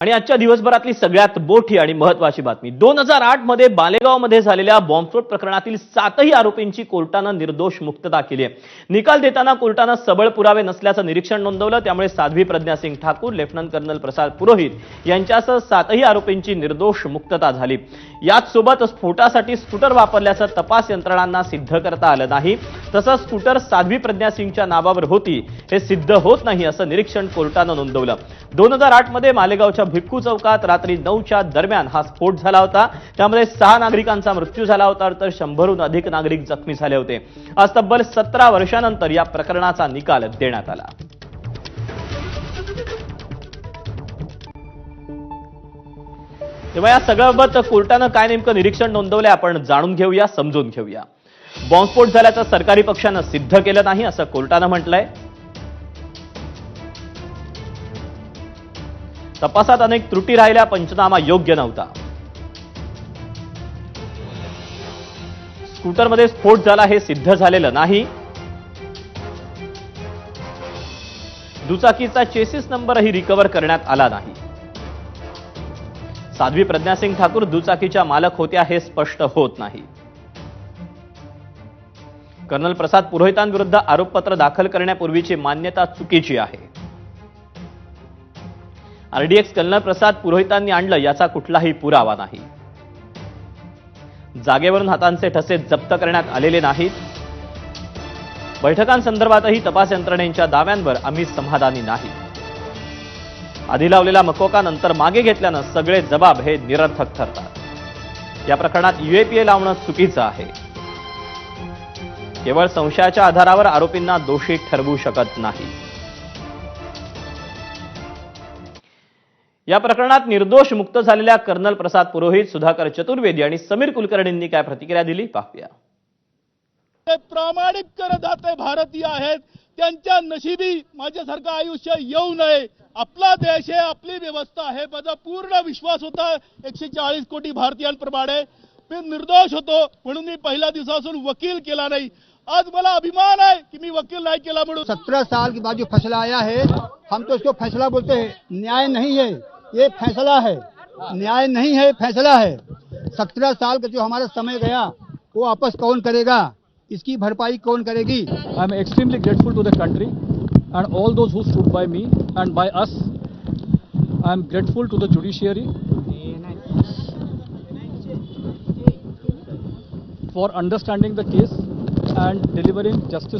आणि आजच्या दिवसभरातली सगळ्यात मोठी आणि महत्वाची बातमी दोन हजार आठमध्ये बालेगावमध्ये झालेल्या बॉम्बस्फोट प्रकरणातील सातही आरोपींची कोर्टानं निर्दोष मुक्तता केली आहे. निकाल देताना कोर्टानं सबळ पुरावे नसल्याचं निरीक्षण नोंदवलं त्यामुळे साध्वी प्रज्ञा सिंग ठाकूर लेफ्टनंट कर्नल प्रसाद पुरोहित यांच्यासह सातही आरोपींची निर्दोष मुक्तता झाली. याच सोबत स्फोटासाठी स्कूटर वापरल्याचं तपास यंत्रणांना सिद्ध करता आलं नाही. तसंच स्कूटर साध्वी प्रज्ञा सिंगच्या नावावर होती हे सिद्ध होत नाही असं निरीक्षण कोर्टानं नोंदवलं. दोन हजार आठमध्ये मालेगावच्या भिक्खू चौकात रात्री नऊच्या दरम्यान हा स्फोट झाला होता. त्यामध्ये सहा नागरिकांचा मृत्यू झाला होता तर शंभरहून अधिक नागरिक जखमी झाले होते. आज तब्बल सतरा वर्षानंतर या प्रकरणाचा निकाल देण्यात आला. तेव्हा या सगळ्याबाबत कोर्टानं काय नेमकं निरीक्षण नोंदवलंय आपण जाणून घेऊया समजून घेऊया. बॉम्बस्फोट झाल्याचं सरकारी पक्षानं सिद्ध केलं नाही असं कोर्टानं म्हटलंय. तपासात अनेक त्रुटी राहिल्या पंचनामा योग्य नव्हता. स्कूटरमध्ये स्फोट झाला हे सिद्ध झालेलं नाही. दुचाकीचा चेसिस नंबरही रिकव्हर करण्यात आला नाही. साध्वी प्रज्ञासिंग ठाकूर दुचाकीच्या मालक होत्या हे स्पष्ट होत नाही. कर्नल प्रसाद पुरोहितांविरुद्ध आरोपपत्र दाखल करण्यापूर्वीची मान्यता चुकीची आहे. आरडीएक्स कर्नल पुरोहितांनी आणलं याचा कुठलाही पुरावा नाही. जागेवरून हातांचे ठसे जप्त करण्यात आलेले नाहीत. बैठकांसंदर्भातही तपास यंत्रणेच्या दाव्यांवर आम्ही समाधानी नाही. आधी लावलेला मकोका नंतर मागे घेतल्यानं सगळे जबाब हे निरर्थक ठरतात. या प्रकरणात युएपीए लावणं चुकीचं आहे. केवळ संशयाच्या आधारावर आरोपींना दोषी ठरवू शकत नाही. या प्रकरणात निर्दोष मुक्त झालेल्या कर्नल प्रसाद पुरोहित सुधाकर चतुर्वेदी आणि समीर कुलकर्णींनी काय प्रतिक्रिया दिली? पाहूया. ते प्रामाणिक करदाते भारतीय आहेत त्यांच्या नशिबी माझ्यासारखं आयुष्य येऊ नये. आपला देश आहे आपली व्यवस्था आहे. माझा पूर्ण विश्वास होता एकशे चाळीस कोटी भारतीयांप्रमाणे. मी निर्दोष होतो म्हणून मी पहिल्या दिवसापासून वकील केला नाही. आज मला अभिमान आहे की मी वकील नाही केला म्हणून. सत्रह साल के बाद जो फैसला आया है. हम तो इसको फैसला बोलते हैं न्याय नहीं है. ये फैसला है। न्याय नहीं है फैसला है। सत्रह साल का जो हमारा समय गया, वो वापस कौन करेगा? इसकी भरपाई कौन करेगी? I am extremely grateful to the country and all those who stood by me and by us I am grateful to the judiciary for understanding the case and delivering justice